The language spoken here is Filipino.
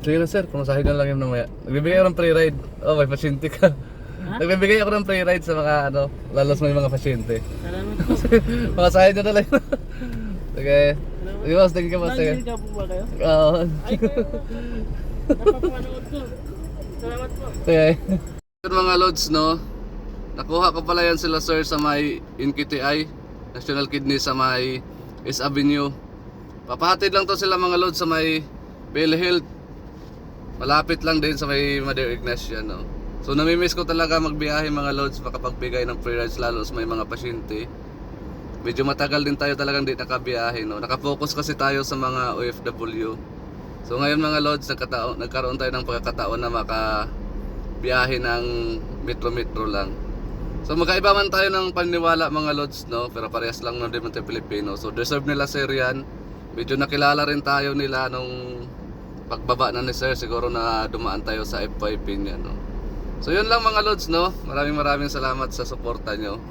Sige na sir, kung na lang yung namaya. Nagbibigay ako ng free ride. Oh, may pasyente ka. Nagbibigay ako ng free ride sa mga ano, lalo sa may mga pasyente. Salamat po. mga sahin nyo na lang. Sige. Sige boss, thank you boss. Sige. Nagiging ka po ba kayo? Oo. Ay, kayo. Napapanood ko. Salamat po. Sige. Yun mga lods, no? Nakuha ko pala yan sila sir sa may NKTI, National Kidney sa may East Avenue. Papahatid lang to sila mga lods sa may PhilHealth. Malapit lang din sa may Mother Ignacia, no? So namimiss ko talaga magbiyahe mga lods makapagbigay ng free rides lalo sa may mga pasyente. Medyo matagal din tayo talagang di nakabiyahe, no? Nakafocus kasi tayo sa mga OFW. So ngayon mga lods, nagkataon, nagkaroon tayo ng pagkakataon na maka biyahe ng metro-metro lang. So magkaiba man tayo ng paniniwala mga lods, no? Pero parehas lang nun din tayo Pilipino. So deserve nila sir yan. Medyo nakilala rin tayo nila nung pagbaba na ni sir. Siguro na dumaan tayo sa FYP niya, no? So yun lang mga lods, no? Maraming maraming salamat sa suporta nyo.